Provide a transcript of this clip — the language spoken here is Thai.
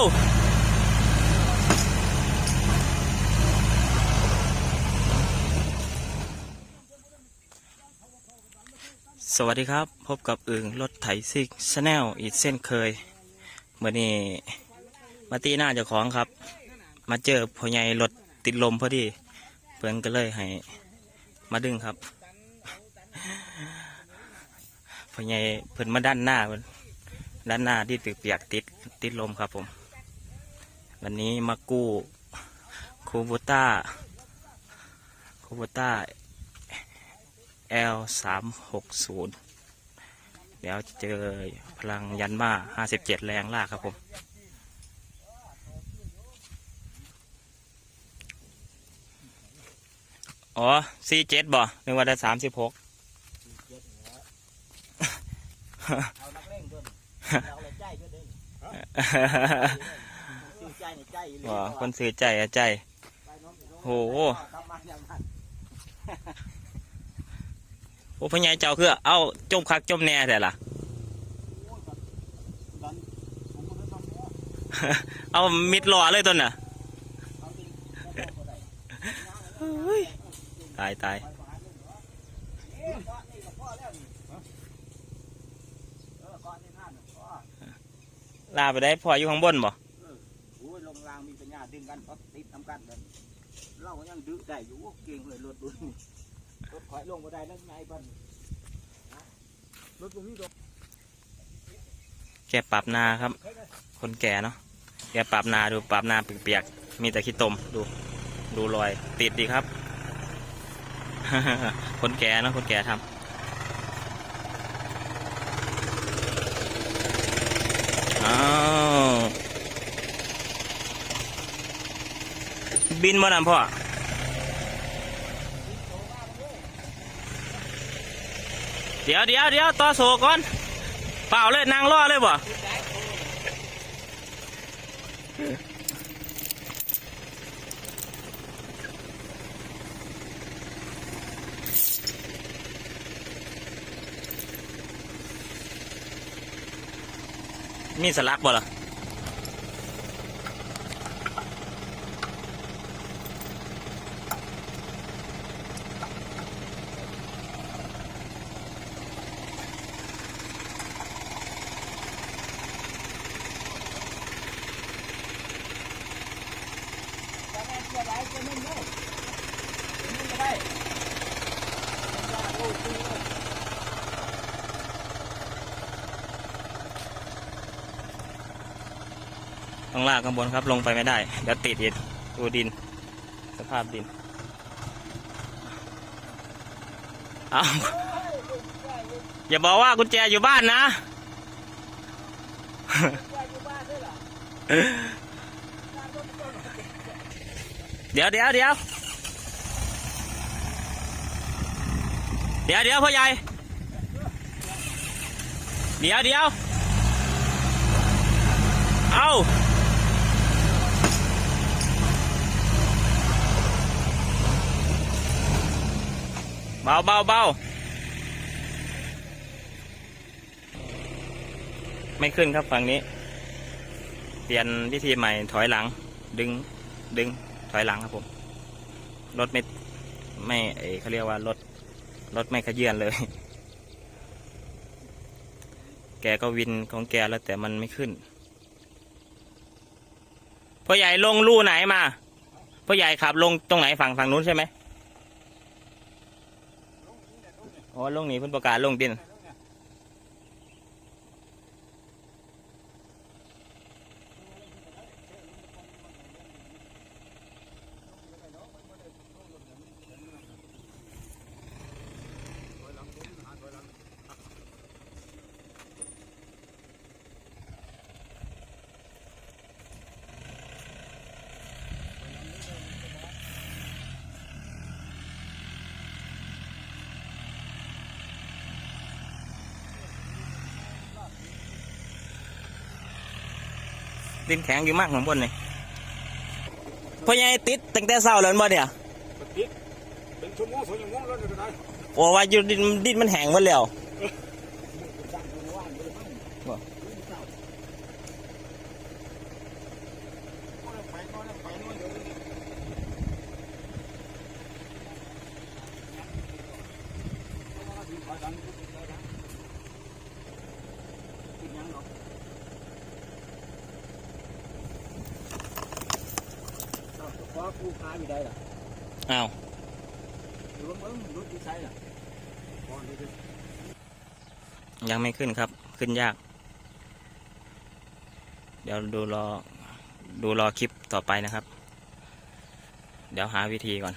สวัสดีครับ พบกับอึงรถไถซิกชาแนลอีกเส้นเคยเมื่อนี้มาตีหน้าเจ้าของครับ มาเจอพ่อใหญ่รถติดลมพอดีเพื่อนก็เลยให้มาดึงครับพ่อใหญ่เพิ่นมาด้านหน้าด้านหน้าที่เปียกติดติดลมครับผม วันนี้มากู้คูบูต้าคูบูต้า L สามหกศูนย์เดี๋ยวเจอพลังยันมาห้าสิบเจ็ดแรงลากครับผม อ๋อสี่เจ็ดบ่นึกว่าได้สามสิบหกเอานักเล่งด้วยเอาอะไรใจด้วยเด้ ซื้อใจในใจเลยบ่คนซื้อใจอะใจโหทำมาอย่างนั้นโอ้พ่อใหญ่เจ้าคือ เอาจมคักจมแน่แต่ละดันผมก็ไม่ต้องเนาะเอามิดหล่อเลยต้นน่ะเอาดิแล้วก็บ่ได้เฮ้ยตายตายเอ๊ะเกาะนี่กับพ่อแล้วนี่เออเกาะนี่ท่านน่ะพ่อลาไปได้พออยู่ข้างบนบ่โอ้ยลงราง มีปัญญาดึงกันก็ติดทำกันเลยเราก็ยังดื้อได้อยู่เก่งเลยรถรุ่นรถถอยลงมาได้แล้วไงบ้านรถตรงนี้ก็แกปรับนาครับ คนแก่เนาะแกปรับนาดูปรับนาเปียกๆมีแต่ขี้ตมดูดูรอยติดดีครับ คนแก่เนาะคนแก่ทำอ้าว บินบ่นำพ่อเดี๋ยวเดี๋ยวเดี๋ยวต่อโซก่อน เปล่าเลยนางล่อเลยบ่มีสลักบ่ล่ะ ข้างล่างข้างบนครับ ลงไปไม่ได้เดี๋ยวติดอีกดูดิน สภาพดินเอาอย่าบอกว่ากุญแจอยู่บ้านนะ เดี๋ยวเดี๋ยวเดี๋ยวเดี๋ยวเดี๋ยวพ่อใหญ่ เดี๋ยวเดี๋ยวเอาเบาเบาเบาไม่ขึ้นครับฝั่งนี้ เปลี่ยนวิธีใหม่ถอยหลัง ดึงดึง ถอยหลังครับผม รถไม่ไม่เขาเรียกว่ารถรถไม่ขยื่นเลย แกก็วินของแกแล้วแต่มันไม่ขึ้นพ่อใหญ่ลงลู่ไหนมาพ่อใหญ่ขับลงตรงไหนฝั่งฝั่งนู้นใช่ไหมอ๋อลงนี้เพิ่นประกาศลงดิน ดินแข็งอยู่มากข้างบนนี่พ่อใหญ่ติดตั้งแต่เช้าแล้วบ่เนี่ยติดเป็นชั่วโมงสองชั่วโมงแล้วจะได้โอ้ว่าอยู่ดินดินมันแห้งหมดแล้วไปนู่นเดี๋ยวนี้เอามาถึงไปดันก็ได้นะ กินยังหรอกเอา เพราะกูพาอยู่ได้ล่ะอ้าวหรือว่ามึงรถที่ใช้ล่ะก่อนเดี๋ยวจะยังไม่ขึ้นครับ ขึ้นยาก เดี๋ยวดูรอ ดูรอคลิปต่อไปนะครับ เดี๋ยวหาวิธีก่อน